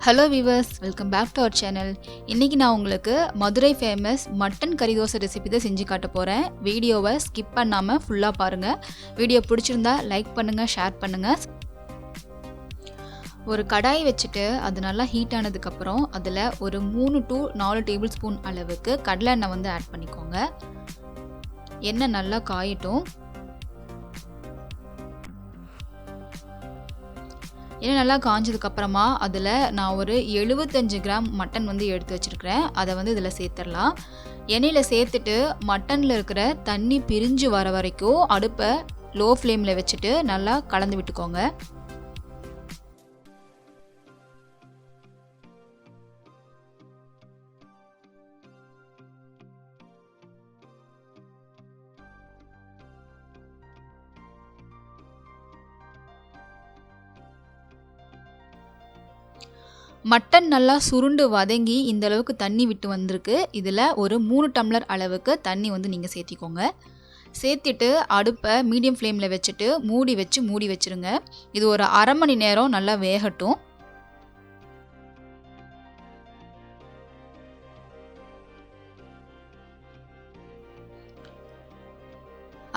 Hello viewers welcome back to our channel இன்றைக்கி நான் உங்களுக்கு மதுரை ஃபேமஸ் மட்டன் கறி தோசை ரெசிபி தான் செஞ்சு காட்ட போகிறேன் வீடியோவை ஸ்கிப் பண்ணாமல் ஃபுல்லாக பாருங்கள் வீடியோ பிடிச்சிருந்தா லைக் பண்ணுங்கள் ஷேர் பண்ணுங்கள் ஒரு கடாய் வச்சுட்டு அது நல்லா ஹீட் ஆனதுக்கப்புறம் அதில் ஒரு மூணு டு நாலு டேபிள் ஸ்பூன் அளவுக்கு கடலை எண்ணெய் வந்து ஆட் பண்ணிக்கோங்க. எண்ணெய் நல்லா காயட்டும். எண்ணெய் நல்லா காஞ்சதுக்கப்புறமா அதில் நான் ஒரு எழுபத்தஞ்சு கிராம் மட்டன் வந்து எடுத்து வச்சுருக்கிறேன். அதை வந்து இதில் சேர்த்துடலாம். எண்ணெயில் சேர்த்துட்டு மட்டனில் இருக்கிற தண்ணி பிரிஞ்சு வர வரைக்கும் அடுப்பை லோ ஃப்ளேமில் வச்சுட்டு நல்லா கலந்து விட்டுக்கோங்க. மட்டன் நல்லா சுருண்டு வதங்கி இந்த அளவுக்கு தண்ணி விட்டு வந்திருக்கு. இதில் ஒரு மூணு டம்ளர் அளவுக்கு தண்ணி வந்து நீங்கள் சேர்த்திக்கோங்க. சேர்த்துட்டு அடுப்பை மீடியம் ஃப்ளேமில் வச்சுட்டு மூடி வச்சு மூடி வச்சுருங்க. இது ஒரு அரை மணி நேரம் நல்லா வேகட்டும்.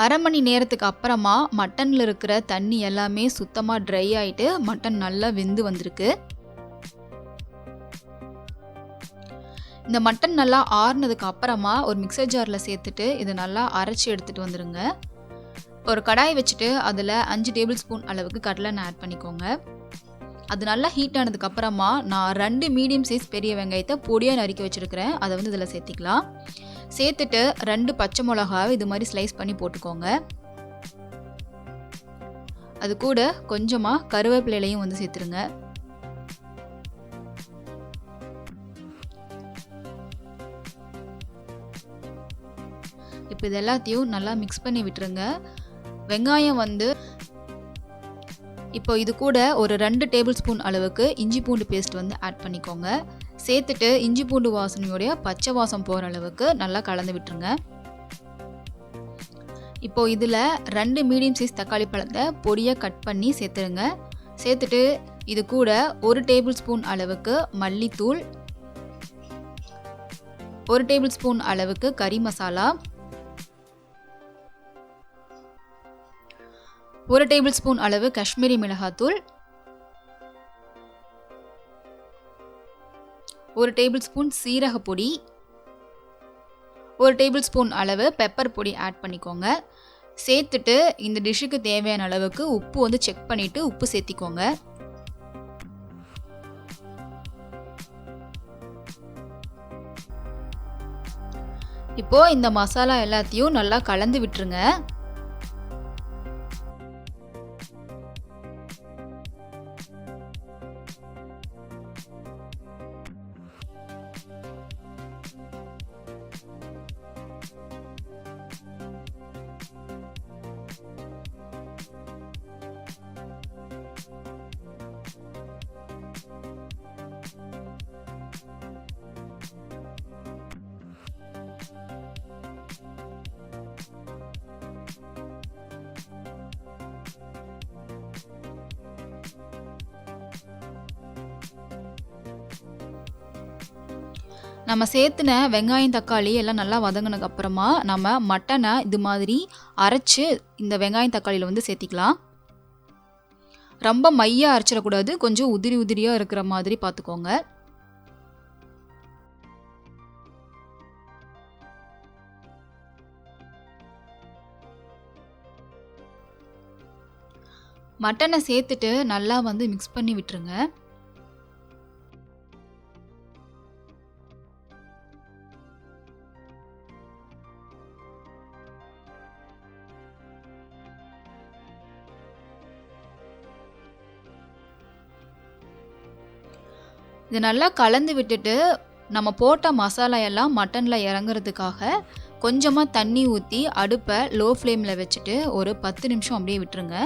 அரை மணி நேரத்துக்கு அப்புறமா மட்டனில் இருக்கிற தண்ணி எல்லாமே சுத்தமாக ட்ரை ஆகிட்டு மட்டன் நல்லா வெந்து வந்திருக்கு. இந்த மட்டன் நல்லா ஆறுனதுக்கு அப்புறமா ஒரு மிக்சர் ஜாரில் சேர்த்துட்டு இதை நல்லா அரைச்சி எடுத்துகிட்டு வந்துடுங்க ஒரு கடாய் வச்சுட்டு அதில் அஞ்சு டேபிள் ஸ்பூன் அளவுக்கு கடலெண்ணெய் ஆட் பண்ணிக்கோங்க. அது நல்லா ஹீட் ஆனதுக்கு அப்புறமா நான் ரெண்டு மீடியம் சைஸ் பெரிய வெங்காயத்தை பொடியாக நறுக்கி வச்சுருக்கிறேன். அதை வந்து இதில் சேர்த்திக்கலாம். சேர்த்துட்டு ரெண்டு பச்சை மிளகாவை இது மாதிரி ஸ்லைஸ் பண்ணி போட்டுக்கோங்க. அது கூட கொஞ்சமாக கருவேப்பிலையிலையும் வந்து சேர்த்துருங்க. இப்போ இது எல்லாத்தையும் நல்லா மிக்ஸ் பண்ணி விட்டுருங்க. வெங்காயம் வந்து இப்போ இது கூட ஒரு ரெண்டு டேபிள் ஸ்பூன் அளவுக்கு இஞ்சி பூண்டு பேஸ்ட் வந்து ஆட் பண்ணிக்கோங்க. சேர்த்துட்டு இஞ்சி பூண்டு வாசனையோடைய பச்சை வாசம் போகிற அளவுக்கு நல்லா கலந்து விட்டுருங்க. இப்போ இதில் ரெண்டு மீடியம் சைஸ் தக்காளி பழத்தை பொடியாக கட் பண்ணி சேர்த்துருங்க. சேர்த்துட்டு இது கூட ஒரு டேபிள் ஸ்பூன் அளவுக்கு மல்லித்தூள் ஒரு டேபிள் ஸ்பூன் அளவுக்கு கறி மசாலா ஒரு டேபிள் ஸ்பூன் அளவு காஷ்மீரி மிளகாத்தூள் ஒரு டேபிள் ஸ்பூன் சீரக பொடி ஒரு டேபிள் ஸ்பூன் அளவு பெப்பர் பொடி ஆட் பண்ணிக்கோங்க. சேர்த்துட்டு இந்த டிஷ்ஷுக்கு தேவையான அளவுக்கு உப்பு வந்து செக் பண்ணிவிட்டு உப்பு சேர்த்திக்கோங்க. இப்போது இந்த மசாலா எல்லாத்தையும் நல்லா கலந்து விட்டுருங்க. நம்ம சேர்த்துன வெங்காயம் தக்காளி எல்லாம் நல்லா வதங்கினதுக்கு அப்புறமா நம்ம மட்டனை இது மாதிரி அரைச்சி இந்த வெங்காயம் தக்காளியில் வந்து சேர்த்திக்கலாம் ரொம்ப மையாக அரைச்சிடக்கூடாது. கொஞ்சம் உதிரி உதிரியாக இருக்கிற மாதிரி பார்த்துக்கோங்க மட்டனை சேர்த்துட்டு நல்லா வந்து மிக்ஸ் பண்ணி விட்டுருங்க. இது நல்லா கலந்து விட்டுட்டு நம்ம போட்ட மசாலா எல்லாம் மட்டனில் இறங்குறதுக்காக கொஞ்சமாக தண்ணி ஊற்றி அடுப்பை லோ ஃப்ளேமில் வச்சுட்டு ஒரு பத்து நிமிஷம் அப்படியே விட்டுருங்க.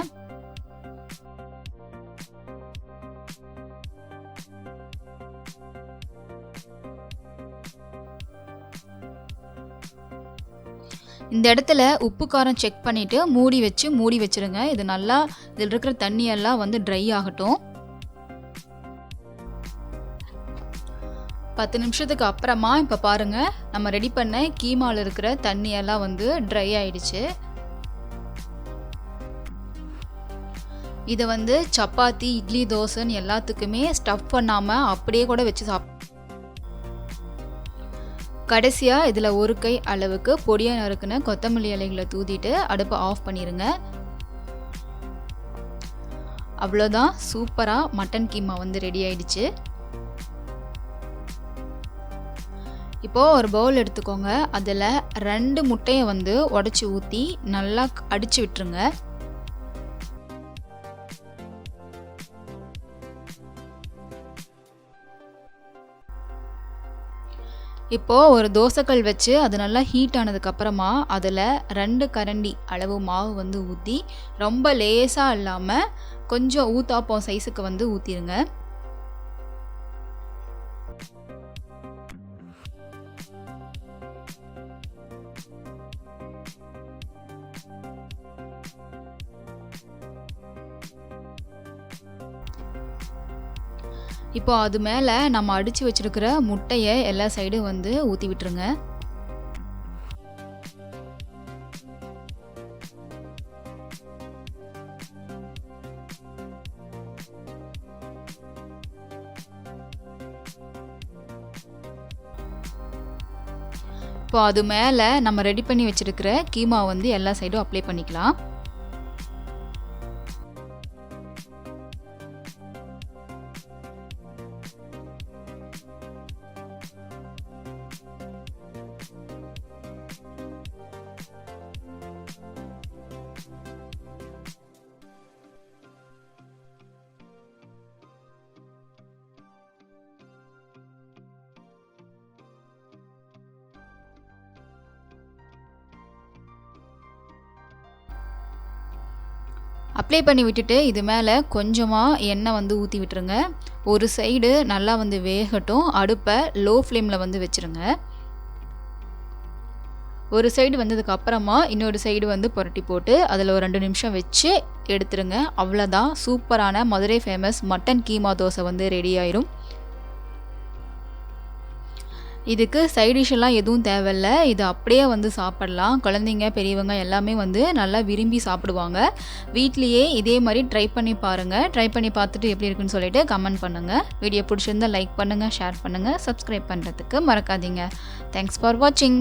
இந்த இடத்துல உப்பு காரம் செக் பண்ணிவிட்டு மூடி வச்சு மூடி வச்சுருங்க. இது நல்லா இதில் இருக்கிற தண்ணியெல்லாம் வந்து ட்ரை ஆகட்டும். பத்து நிமிஷத்துக்கு அப்புறமா இப்போ பாருங்கள் நம்ம ரெடி பண்ண கீமாவில் இருக்கிற தண்ணியெல்லாம் வந்து ட்ரை ஆயிடுச்சு. இதை வந்து சப்பாத்தி இட்லி தோசைன்னு எல்லாத்துக்குமே ஸ்டஃப் பண்ணாமல் அப்படியே கூட வச்சு சாப் கடைசியாக இதில் ஒரு கை அளவுக்கு பொடியாக நறுக்குன கொத்தமல்லி இலைகளை தூதிட்டு அடுப்பை ஆஃப் பண்ணிடுங்க அவ்வளோதான் சூப்பராக மட்டன் கீமா வந்து ரெடி ஆயிடுச்சு. இப்போது ஒரு பவுல் எடுத்துக்கோங்க. அதில் ரெண்டு முட்டையை வந்து உடச்சி ஊற்றி நல்லா அடித்து விட்டுருங்க. இப்போது ஒரு தோசைக்கல் வச்சு அது நல்லா ஹீட் ஆனதுக்கப்புறமா அதில் ரெண்டு கரண்டி அளவு மாவு வந்து ஊற்றி ரொம்ப லேசாக இல்லாமல் கொஞ்சம் ஊத்தாப்பம் சைஸுக்கு வந்து ஊற்றிடுங்க இப்போ அது மேலே நம்ம அடித்து வச்சுருக்கிற முட்டையை எல்லா சைடும் வந்து ஊற்றி விட்டுருங்க. இப்போ அது மேலே நம்ம ரெடி பண்ணி வச்சுருக்கிற கீமா வந்து எல்லா சைடும் அப்ளை பண்ணிக்கலாம். அப்ளை பண்ணி விட்டுட்டு இது மேலே கொஞ்சமாக எண்ணெய் வந்து ஊற்றி விட்டுருங்க. ஒரு சைடு நல்லா வந்து வேகட்டும். அடுப்பை லோ ஃப்ளேமில் வந்து வச்சுருங்க. ஒரு சைடு வந்ததுக்கு அப்புறமா இன்னொரு சைடு வந்து புரட்டி போட்டு அதில் ஒரு ரெண்டு நிமிஷம் வச்சு எடுத்துருங்க. அவ்வளோதான் சூப்பரான மதுரை ஃபேமஸ் மட்டன் கீமா தோசை வந்து ரெடி ஆயிரும். இதுக்கு சைடிஷெல்லாம் எதுவும் தேவையில்ல. இது அப்படியே வந்து சாப்பிட்லாம். குழந்தைங்க பெரியவங்க எல்லாமே வந்து நல்லா விரும்பி சாப்பிடுவாங்க. வீட்லேயே இதே மாதிரி ட்ரை பண்ணி பாருங்கள் ட்ரை பண்ணி பார்த்துட்டு எப்படி இருக்குன்னு சொல்லிட்டு கமெண்ட் பண்ணுங்கள் வீடியோ பிடிச்சிருந்தா லைக் பண்ணுங்கள் ஷேர் பண்ணுங்கள் சப்ஸ்கிரைப் பண்ணுறதுக்கு மறக்காதீங்க. தேங்க்ஸ் ஃபார் வாட்சிங்